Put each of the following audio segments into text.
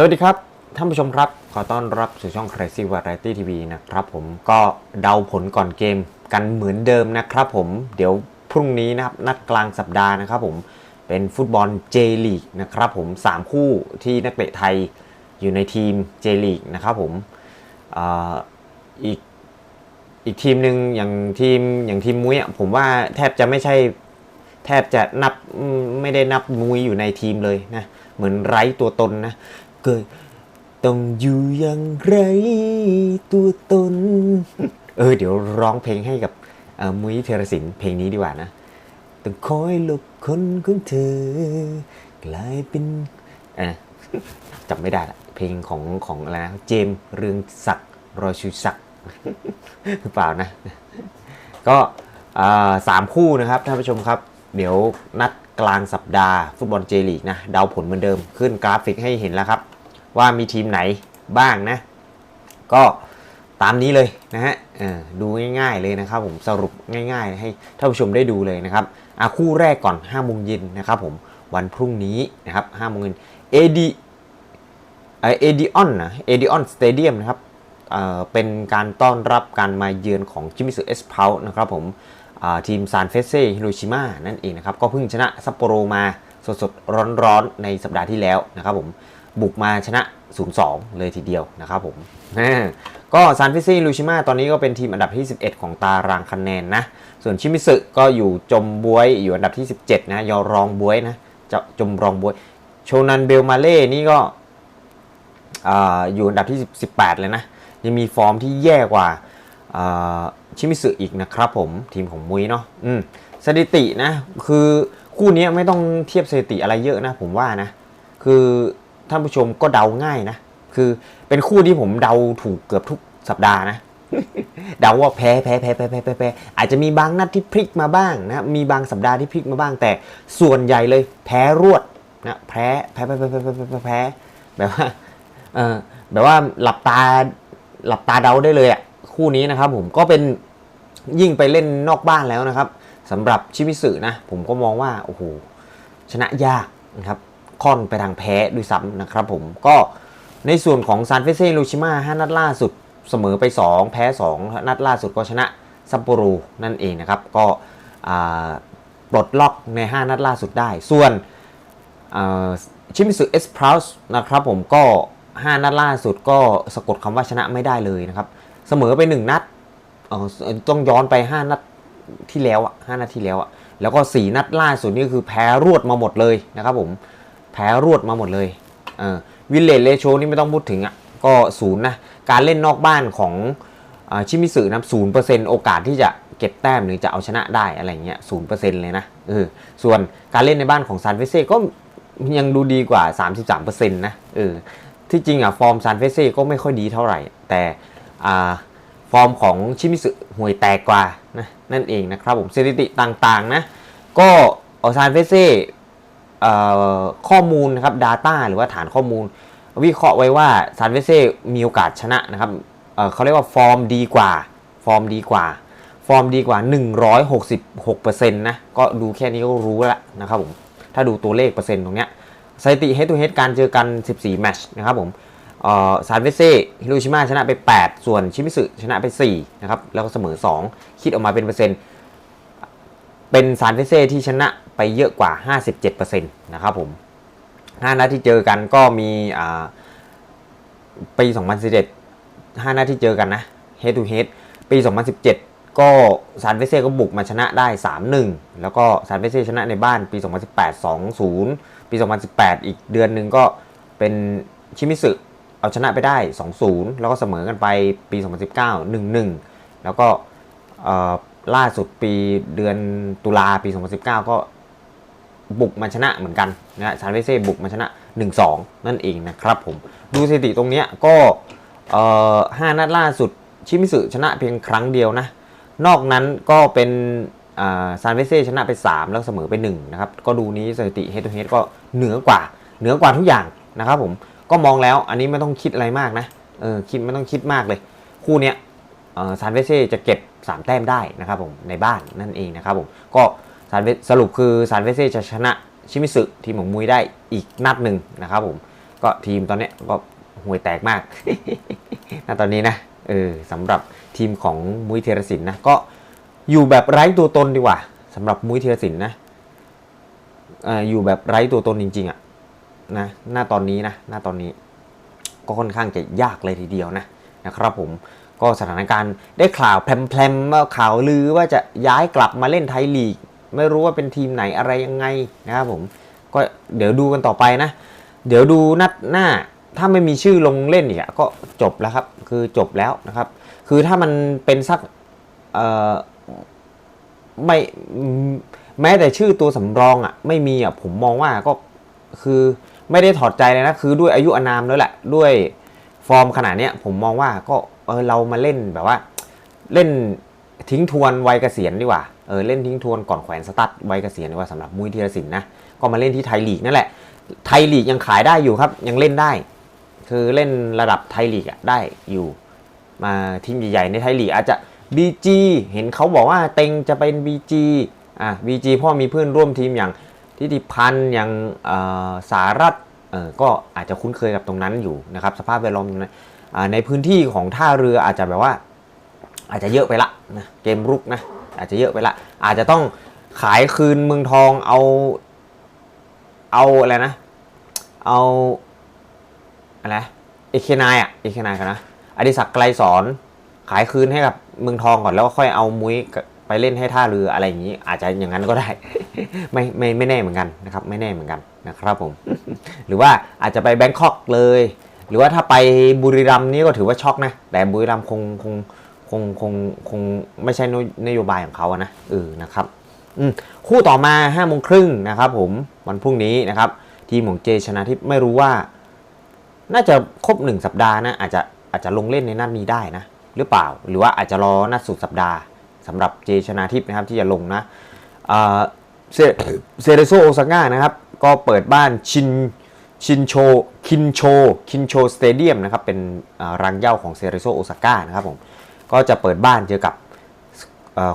สวัสดีครับ ท่านผู้ชมครับ ขอต้อนรับสู่ช่อง Crazy Variety TV นะครับผมก็เดาผลก่อนเกมกันเหมือนเดิมนะครับผมเดี๋ยวพรุ่งนี้นะครับนัดกลางสัปดาห์นะครับผมเป็นฟุตบอล J League นะครับผม 3 คู่ที่นักเตะไทยอยู่ในทีม J League นะครับผมออีกอีกทีมหนึ่งอย่างทีมอย่างทีมมุ้ยผมว่าแทบจะไม่ใช่แทบจะนับไม่ได้นับมุ้ยอยู่ในทีมเลยนะเหมือนไร้ตัวตนนะ เกิด ต้องอยู่อย่างไรตัวตน เออ เดี๋ยวร้องเพลงให้กับมุ้ยเทรศินเพลงนี้ดีกว่านะ ต้องคอยหลบคนของเธอ กลายเป็นอะจำไม่ได้ละเพลงของของอะไรนะเจมเรืองศักดิ์รอชูศักดิ์หรือเปล่านะ ก็สามคู่นะครับท่านผู้ชมครับ เดี๋ยวนัดกลางสัปดาห์ ฟุตบอลเจลีกนะเดาผลเหมือนเดิมขึ้นกราฟิกให้เห็นแล้วครับ ว่ามีทีมไหนบ้างนะ ก็ตามนี้เลยนะฮะดูง่ายๆเลยนะครับผมสรุปง่ายๆ ให้ท่านผู้ชมได้ดูเลยนะครับอะคู่แรกก่อน5โมงเย็นนะครับผมวันพรุ่งนี้นะครับ5โมงเย็นเอดีเอดีออนนะเอดีออนสเตเดียมนะครับเเป็นการต้อนรับการมาเยือนของจิมิสึเอสเพานะครับผมทีมซานเฟเซ่ฮิโรชิมานั่นเองนะครับ ก็เพิ่งชนะซัปโปโรมาสดๆ ร้อนๆ ในสัปดาห์ที่แล้วนะครับผมบุกมาชนะ 0-2 เลยทีเดียวนะครับผมก็ซานฟเซ่ฮิโรชิมาตอนนี้ก็เป็นทีมอันดับที่ 11 ของตารางคะแนนนะ ส่วนชิมิสึก็อยู่จมบวยอยู่อันดับที่ 17 นะยอรองบวยนะจะจมรองบวย โชนันเบลมาเล่นี่ก็ออยู่อันดับที่ 18 เลยนะ ยังมีฟอร์มที่แย่กว่าชิมิสึอีกนะครับผมทีมของมุ้ยเนาะสถิตินะ คือคู่นี้ไม่ต้องเทียบสถิติอะไรเยอะนะ ผมว่านะ คือ ท่านผู้ชมก็เดาง่ายนะ คือเป็นคู่ที่ผมเดาถูกเกือบทุกสัปดาห์นะเดาว่าแพ้แพ้แพ้แพ้แพ้แพ้อาจจะมีบางนัดที่พลิกมาบ้างนะ มีบางสัปดาห์ที่พลิกมาบ้าง แต่ส่วนใหญ่เลยแพ้รวดนะแพ้แพ้แพ้แพ้แพ้แพ้แพ้แบบว่าเออแบบว่าหลับตาหลับตาเดาได้เลยอะคู่นี้นะครับผมก็เป็นยิ่งไปเล่นนอกบ้านแล้วนะครับสำหรับชิมิสึนะ ผมก็มองว่าโอ้โหชนะยากนะครับ ค่อนไปทางแพ้ด้วยซ้ำนะครับผมก็ในส่วนของซานเฟเซ่ลูชิมา5นัดล่าสุดเสมอไป 2 แพ้ 2 นัดล่าสุดก็ชนะซัปโปโรนั่นเองนะครับ ก็ปลดล็อกใน 5 นัดล่าสุดได้ ส่วนชิมิสึเอสพราวส์นะครับผมก็ 5 นัดล่าสุดก็สะกดคำว่าชนะไม่ได้เลยนะครับ เสมอไป 1 นัดต้องย้อนไป 5 นัดที่แล้วอะ5นัดที่แล้วอะแล้วก็ 4 นัดล่าสุดนี่คือแพ้รวดมาหมดเลยนะครับผม แพ้รวดมาหมดเลยวิลเลจเลโชนี่ไม่ต้องพูดถึงอะก็ศูนย์นะ การเล่นนอกบ้านของอาชิมิสึนะศูนย์เปอร์เซ็นต์โอกาสที่จะเก็บแต้มหรือจะเอาชนะได้อะไรเงี้ยศูนย์เปอร์เซ็นต์เลยนะเออส่วนการเล่นในบ้านของซานเฟเซ่ก็ยังดูดีกว่า 33%นต์นะเออที่จริงอะฟอร์มซานเฟเซ่ก็ไม่ค่อยดีเท่าไหร่ แต่อ่าฟอร์มของชิมิสึห่วยแตกกว่านะนั่นเองนะครับผมสถิติต่างๆนะก็เอซานเฟเซ่ ข้อมูลนะครับ Data หรือว่าฐานข้อมูล วิเคราะห์ไว้ว่าซานเฟเซ่มีโอกาสชนะนะครับเเขาเรียกว่าฟอร์มดีกว่าฟอร์มดีกว่า ฟอร์มดีกว่า 166%นะก็ดูแค่นี้ก็รู้แล้วนะครับผมถ้าดูตัวเลขเปอร์เซ็นต์ตรงเนี้ยสถิติ head to head การเจอกัน 14 แมตช์นะครับผมซานเฟเซ่ฮิโรชิมาชนะไป 8 ส่วนชิมิสึชนะไป4นะครับแล้วก็เสมอ 2 คิดออกมาเป็นเปอร์เซ็นต์เป็นซานเฟเซ่ที่ชนะ ไปเยอะกว่า 57%นะครับผม5นัดที่เจอกันก็มีปี 2017 5นัดที่เจอกันนะ head to head ปี 2017 ก็ซานเฟเซ่ก็บุกมาชนะได้ 3-1 แล้วก็ซานเฟเซ่ชนะในบ้านปี 2018 2-0 ปี 2018 อีกเดือนหนึ่งก็เป็นชิมิสึเอาชนะไปได้ 2-0 แล้วก็เสมอกันไปปี 2019 1-1 แล้วก็ล่าสุดปีเดือนตุลาปี 2019 ก็ บุกมาชนะเหมือนกันนะซานเฟเซ่บุกมาชนะ 1-2 นั่นเองนะครับผมดูสถิติตรงนี้ก็5นัดล่าสุดชิมิสึชนะเพียงครั้งเดียวนะ นอกนั้นก็เป็นซานเฟเซ่ชนะไป 3 แล้วเสมอไป1นะครับก็ดูนี้สถิติ head to head ก็เหนือกว่า เหนือกว่าทุกอย่างนะครับผมก็มองแล้วอันนี้ไม่ต้องคิดอะไรมากนะเออคิดไม่ต้องคิดมากเลย คู่เนี้ยซานเฟเซ่จะเก็บ 3 แต้มได้นะครับผมในบ้านนั่นเองนะครับผมก็ ซานเฟสรุปคือซานเฟเซ่จะชนะชิมิสึทีมของมุยได้อีกนัดหนึ่งนะครับผม ก็ทีมตอนนี้ก็ห่วยแตกมากณตอนนี้นะเออสำหรับทีมของมุยเทรศินนะก็อยู่แบบไร้ตัวตนดีกว่าสำหรับมุ้ยเทรศินนะออยู่แบบไร้ตัวตนจริงๆอะนะหน้าตอนนี้นะหน้าตอนนี้ ก็ค่อนข้างจะยากเลยทีเดียวนะนะครับผมก็สถานการณ์ได้ข่าวแพรมๆว่าข่าวลือว่าจะย้ายกลับมาเล่นไทยลีก ไม่รู้ว่าเป็นทีมไหนอะไรยังไงนะครับผมก็เดี๋ยวดูกันต่อไปนะ เดี๋ยวดูนัดหน้าถ้าไม่มีชื่อลงเล่นอีกอะก็จบแล้วครับ คือจบแล้วนะครับ คือถ้ามันเป็นสักไม่แม้แต่ชื่อตัวสำรองอะไม่มีอะผมมองว่าก็คือไม่ได้ถอดใจเลยนะ คือด้วยอายุอนามด้วยแหละ ด้วยฟอร์มขนาดเนี้ยผมมองว่าก็เออเรามาเล่นแบบว่า เล่นทิ้งทวนวัยเกษียณดีกว่า เออเล่นทิ้งทวนก่อนแขวนสตั๊ดวัยเกษียณดีกว่าสำหรับมุ้ยธีรศิลป์นะก็มาเล่นที่ไทยลีกนั่นแหละไทยลีกยังขายได้อยู่ครับ ยังเล่นได้ คือเล่นระดับไทยลีกอะได้อยู่ มาทีมใหญ่ๆในไทยลีกอาจจะ BG เห็นเขาบอกว่าเต็งจะเป็น BG อะ BG พราะมีเพื่อนร่วมทีมอย่างทิติพันธ์อย่างอ่อสารัตก็อาจจะคุ้นเคยกับตรงนั้นอยู่นะครับ สภาพแวดล้อมตรงนั้นอ่าในพื้นที่ของท่าเรืออาจจะแบบว่า อาจจะเยอะไปละนะเกมรุกนะ อาจจะเยอะไปละ อาจจะต้องขายคืนเมืองทองเอา เอาอะไรนะ เอาอะไรเอเคนายอะเอเคนายกันนะอดิศักดิ์ไกลสอนขายคืนให้กับเมืองทองก่อนแล้วก็ค่อยเอามุ้ยไปเล่นให้ท่าเรืออะไรอย่างนี้ อาจจะอย่างนั้นก็ได้ ไม่ไม่ไม่แน่เหมือนกันนะครับ ไม่แน่เหมือนกันนะครับผม หรือว่าอาจจะไปแบงคอกเลย หรือว่าถ้าไปบุรีรัมย์นี่ก็ถือว่าช็อกนะ แต่บุรีรัมย์คงคง คงคงคงไม่ใช่นโยบายของเขาอะนะเออนะครับคู่ต่อมา5้าโมงครึ่งนะครับผมวันพรุ่งนี้นะครับทีมของเจชนะทิพย์ไม่รู้ว่า น่าจะครบหนึ่งสัปดาห์นะอาจจะอาจจะลงเล่นในนัดนี้ได้นะหรือเปล่า หรือว่าอาจจะรอนัดสุดสัปดาห์สำหรับเจชนาทิพย์นะครับที่จะลงนะเซเรโซโอซาก้านะครับก็เปิดบ้านชินชินโชคินโชคินโชสเตเดียมนะครับเป็นรังเหย้าของเซเรโซโอซาก้านะครับผม ก็จะเปิดบ้านเจอกับ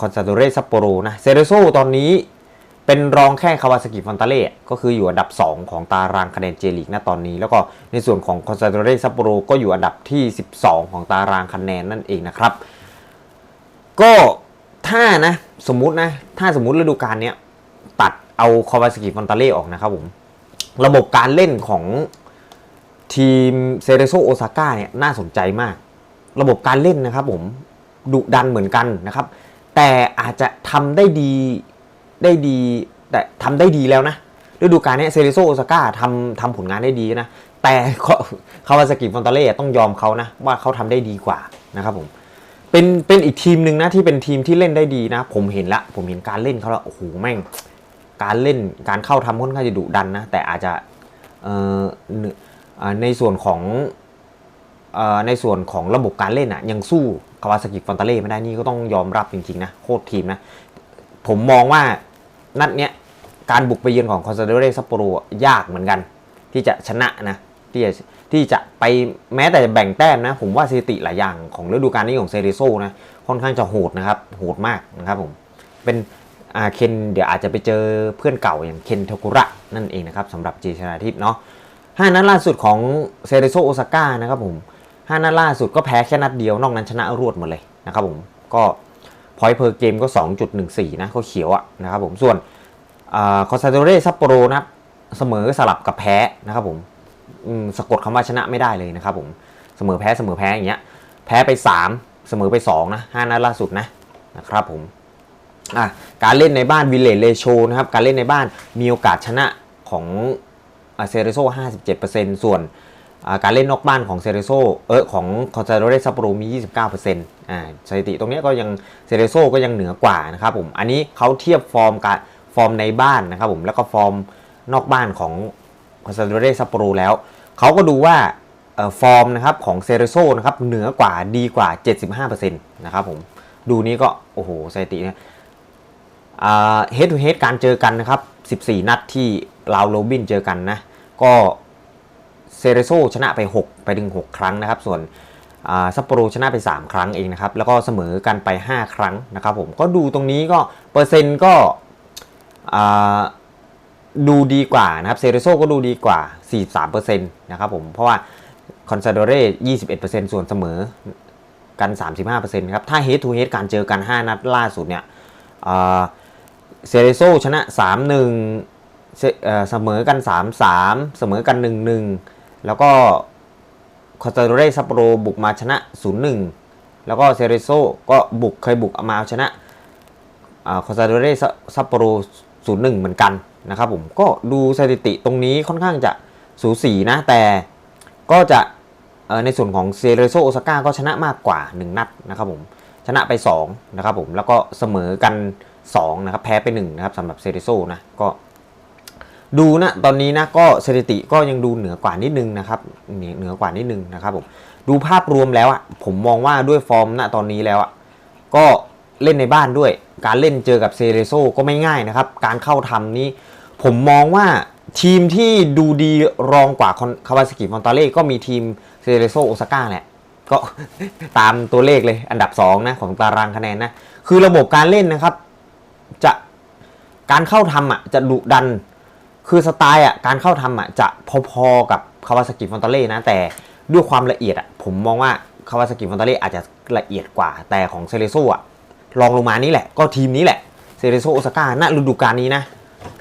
คอนซาโดเรซัปโปโรนะเซเรโซตอนนี้เป็นรองแค่คาวาซากิฟอนตาเล่ก็คืออยู่อันดับ 2 ของตารางคะแนนเจลีกนะตอนนี้ แล้วก็ในส่วนของคอนซาโดเรซัปโปโรก็อยู่อันดับที่ 12 ของตารางคะแนนนั่นเองนะครับ ก็ถ้านะสมมุตินะ ถ้าสมมุติฤดูกาลนี้ตัดเอาคาวาซากิฟอนตาเล่ออกนะครับผม ระบบการเล่นของทีมเซเรโซโอซาก้าเนี่ยน่าสนใจมาก ระบบการเล่นนะครับผมดุดันเหมือนกันนะครับ แต่อาจจะทำได้ดีได้ดี แต่ทำได้ดีแล้วนะฤดูกาลนี้เซเรโซโอซาก้าทำทำผลงานได้ดีนะ แต่คาวาซากิฟอนตาเล่ต้องยอมเขานะ ว่าเขาทำได้ดีกว่านะครับผมเป็นเป็นอีกทีมหนึ่งนะที่เป็นทีมที่เล่นได้ดีนะ ผมเห็นละ ผมเห็นการเล่นเขาแล้วโอ้โหแม่ง การเล่นการเข้าทำค่อนข้างจะดุดันนะ แต่อาจจะเอ่อในส่วนของ ในส่วนของระบบการเล่นอะยังสู้คาวาซากิฟอนตาเล่ไม่ได้นี่ก็ต้องยอมรับจริงๆนะโคตรทีมนะ ผมมองว่านัดเนี้ยการบุกไปเยือนของคอนซาโดเรซัปโปโรยากเหมือนกัน ที่จะชนะนะที่จะที่จะไปแม้แต่แบ่งแต้มนะ ผมว่าสถิติหลายอย่างของฤดูกาลนี้ของเซเรโซนะค่อนข้างจะโหดนะครับโหดมากนะครับผมเป็นอาเคนเดี๋ยวอาจจะไปเจอเพื่อนเก่าอย่างเคนเทกุระนั่นเองนะครับสำหรับเจชนาทิพย์เนาะห้านัดล่าสุดของเซเรโซโอซาก้านะครับผม ห้านัดล่าสุดก็แพ้แค่นัดเดียวนอกนั้นชนะรวดหมดเลยนะครับผมก็พอย์เพอร์เกมก็ 2.14 นะเขาเขียวอะนะครับผมส่วนคอนซาโดเรซัปโปโรนะเสมอสลับกับแพ้นะครับผมมสะกดคำว่าชนะไม่ได้เลยนะครับผมเสมอแพ้เสมอแพ้อย่างเงี้ยแพ้ไป 3 เสมอไป 2 นะห้านัดล่าสุดนะนะครับผมการเล่นในบ้านวิลเลเลโชนะครับการเล่นในบ้านมีโอกาสชนะของเซเรโซ57%ส่วนอ่า การเล่นนอกบ้านของเซเรโซเออของคอนซาโดเรซัปโปโรมี 29%อ่าสถิติตรงนี้ก็ยังเซเรโซก็ยังเหนือกว่านะครับผม อันนี้เขาเทียบฟอร์มการฟอร์มในบ้านนะครับผมแล้วก็ฟอร์มนอกบ้านของคอนซาโดเรซัปโปโรแล้ว เขาก็ดูว่าเอ่อฟอร์มนะครับของเซเรโซนะครับเหนือกว่าดีกว่า 75%นะครับผมดูนี้ก็ โอ้โหสถิติเนี่ยเฮดทูเฮดการเจอกันนะครับ 14 นัดที่ลาวโรบินเจอกันนะ ก็ เซเรโซชนะไป 6 ไปถึง 6 ครั้งนะครับ ส่วนซัปโปโรชนะไป 3 ครั้งเองนะครับ แล้วก็เสมอกันไป 5 ครั้งนะครับผม ก็ดูตรงนี้ก็เปอร์เซ็นต์ก็ดูดีกว่านะครับ เซเรโซก็ดูดีกว่า 43%นะครับผม เพราะว่าคอนซาโดเร่21%ส่วนเสมอกัน 35%ครับ ถ้า head to head การเจอกัน 5 นัดล่าสุดเนี่ยเซเรโซชนะ 3-1เซเอ่อเสมอกัน 3-3 เสมอกัน 1-1 แล้วก็คอนซาโดเรซัปโปโรบุกมาชนะ 0-1 แล้วก็เซเรโซก็บุกเคยบุกมาเอาชนะคอนซาโดเรซัปโปโร 0-1 เหมือนกันนะครับผมก็ดูสถิติตรงนี้ค่อนข้างจะสูสีนะ แต่ก็จะในส่วนของเซเรโซโอซาก้าก็ชนะมากกว่า 1 นัดนะครับผมชนะไป2นะครับผมแล้วก็เสมอกัน2นะครับแพ้ไป1นะครับสำหรับเซเรโซนะก็ ดูนะตอนนี้นะก็สถิติก็ยังดูเหนือกว่านิดนึงนะครับเหนือเหนือกว่านิดนึงนะครับผมดูภาพรวมแล้วอะผมมองว่าด้วยฟอร์มณตอนนี้แล้วอะก็เล่นในบ้านด้วย การเล่นเจอกับเซเรโซก็ไม่ง่ายนะครับ การเข้าทำนี้ผมมองว่าทีมที่ดูดีรองกว่าคาวาสกิฟอนตาเล่ก็มีทีมเซเรโซโอซาก้าแหละก็ตามตัวเลขเลยอันดับ2นะของตารางคะแนนนะ คือระบบการเล่นนะครับ จะการเข้าทำอะจะดุดัน คือสไตล์อะการเข้าทำอะจะพอๆกับคาวาสกิฟอนตาเล่นะแต่ด้วยความละเอียดอะผมมองว่าคาวาสกิฟอนตาเล่อาจจะละเอียดกว่า แต่ของเซเรโซอะรองลงมานี่แหละ ก็ทีมนี้แหละเซเรโซโอซาก้าณฤดูกาลนี้นะ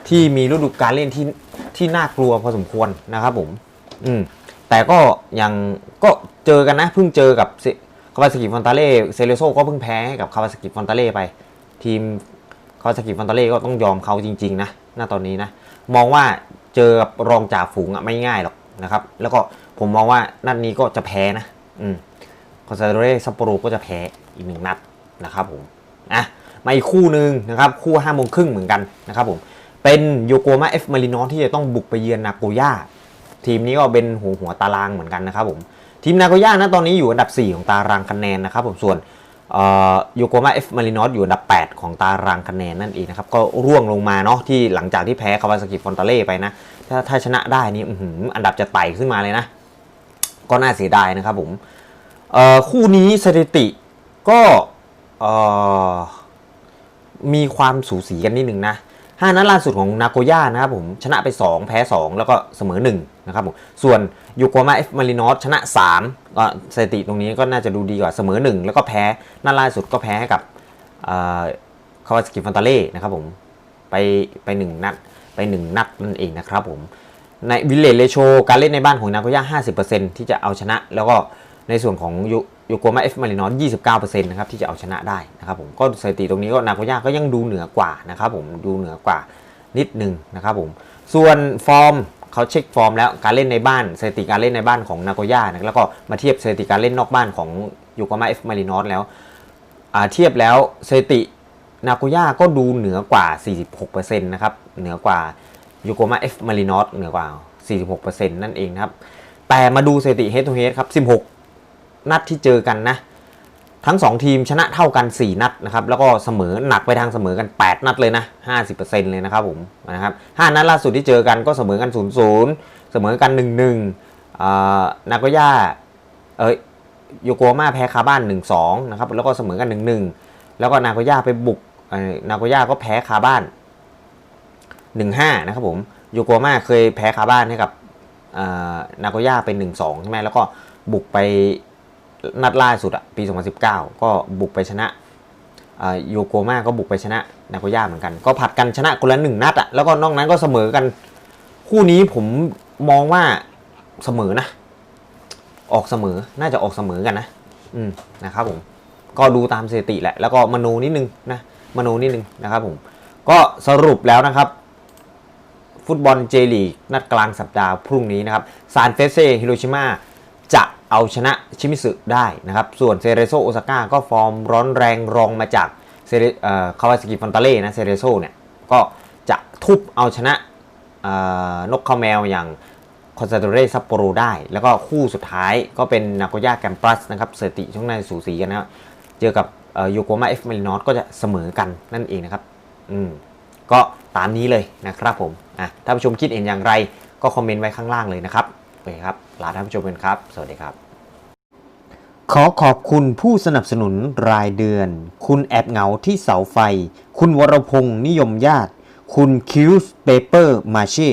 ที่มีฤดูกาลเล่นที่ที่น่ากลัวพอสมควรนะครับผม อืม แต่ก็ยังก็เจอกันนะ เพิ่งเจอกับคาวาสกิฟอนตาเล่เซเลโซก็เพิ่งแพ้กับคาวาสกิฟอนตาเล่ไป ทีมคาวาสกิฟอนตาเล่ก็ต้องยอมเขาจริง ๆ นะ ณตอนนี้นะ มองว่าเจอรองจ่าฝูงอะไม่ง่ายหรอกนะครับ แล้วก็ผมมองว่านัดนี้ก็จะแพ้นะ อืมคอนซาโดเรซัปโปโรก็จะแพ้อีกหนึ่งนัดนะครับผมอะมาอีกคู่หนึ่งนะครับ คู่ห้าโมงครึ่งเหมือนกันนะครับผม เป็นโยโกมาเอฟมารินอสที่จะต้องบุกไปเยือนนาโกย่า ทีมนี้ก็เป็นหัวหัวตารางเหมือนกันนะครับผม ทีมนาโกย่านะตอนนี้อยู่อันดับ 4 ของตารางคะแนนนะครับผม ส่วน ยูโกมาเอฟมารินอสอยู่อันดับ 8 ของตารางคะแนนนั่นเองนะครับ ก็ร่วงลงมาเนาะที่หลังจากที่แพ้คาวาซากิฟอนตาเล่ไปนะ ถ้าถ้าชนะได้นี่อันดับจะไต่ขึ้นมาเลยนะ ก็น่าเสียดายนะครับผมคู่นี้สถิติก็มีความสูสีกันนิดนึงนะ5นัดล่าสุดของนาโกย่านะครับผมชนะไป 2 แพ้ 2 แล้วก็เสมอ 1 นะครับผมส่วนยูโกมาเอฟมารินอสชนะ3ก็สถิติตรงนี้ก็น่าจะดูดีกว่าเสมอ 1 แล้วก็แพ้นัดล่าสุดก็แพ้ให้กับคาวาสกิฟอนตาเล่นะครับผมไปไป1นัดไป1นัดนั่นเองนะครับผมในวิลเลจเลโชการเล่นในบ้านของนาโกย่า50%ที่จะเอาชนะ แล้วก็ในส่วนของโยโกมาเอฟมารินอส29%นะครับที่จะเอาชนะได้นะครับผมก็สถิติตรงนี้ก็นาโกย่าก็ยังดูเหนือกว่านะครับผมดูเหนือกว่านิดหนึ่งนะครับผมส่วนฟอร์ม เขาเช็คฟอร์มแล้วการเล่นในบ้านสถิติการเล่นในบ้านของนาโกย่านะแล้วก็มาเทียบสถิติการเล่นนอกบ้านของยโกมาเอฟมารินอสแล้วเทียบแล้วสถิตินาโกย่าก็ดูเหนือกว่า 46%นะครับเหนือกว่ายโกมาเอฟมารินอสเหนือกว่า 46%นั่นเองนะครับแต่มาดูสถิติ head to head ครับ 16 นัดที่เจอกันนะ ทั้ง 2 ทีมชนะเท่ากัน 4 นัดนะครับแล้วก็เสมอหนักไปทางเสมอกัน 8 นัดเลยนะ 50%เลยนะครับผมนะครับ5นัดล่าสุดที่เจอกันก็เสมอกัน 0-0 เสมอกัน 1-1อ่านาโกย่าเอ้ยโยโกมาแพ้คาบ้าน 1-2นะครับแล้วก็เสมอกัน 1-1 แล้วก็นาโกย่าไปบุกนาโกย่าก็แพ้คาบ้าน 1-5 นะครับผมโยโกมาเคยแพ้คาบ้านให้กับนาโกย่าเป็น 1-2ใช่ไหมแล้วก็บุกไป นัดล่าสุดอะปี 2019 ก็บุกไปชนะโยโกมาก็บุกไปชนะนาโกย่าเหมือนกัน ก็ผัดกันชนะคนละหนึ่งนัดอะแล้วก็นอกนั้นก็เสมอกัน คู่นี้ผมมองว่าเสมอนะ ออกเสมอน่าจะออกเสมอกันนะ อืมนะครับผมก็ดูตามสถิติแหละ แล้วก็มโนนิดนึงนะมโนนิดนึงนะครับผมก็สรุปแล้วนะครับ ฟุตบอลเจลีกนัดกลางสัปดาห์พรุ่งนี้นะครับซานเฟเซฮิโรชิมาจะ เอาชนะชิมิสึได้นะครับ ส่วนเซเรโซโอซาก้าก็ฟอร์มร้อนแรงรองมาจากเซเรคาวาสกิฟอนตาเล่นะเซเรโซเนี่ยก็จะทุบเอาชนะนกข้าวแมวอย่างคอนซาโดเรซัปโปโรได้ แล้วก็คู่สุดท้ายก็เป็นนาโกย่าแกมปัสนะครับเสถิติช่วงในสูสีกันนะเจอกับโยโกมาเอฟมารินอสก็จะเสมอกันนั่นเองนะครับ อืม ก็ตามนี้เลยนะครับผม อะ ถ้าผู้ชมคิดเห็นอย่างไร ก็คอมเมนต์ไว้ข้างล่างเลยนะครับ โอเคครับ ลาท่านผู้ชมกันครับ สวัสดีครับ ขอขอบคุณผู้สนับสนุนรายเดือน คุณแอบเหงาที่เสาไฟ คุณวรพงศ์นิยมญาติ คุณคิวส์เปเปอร์มาชี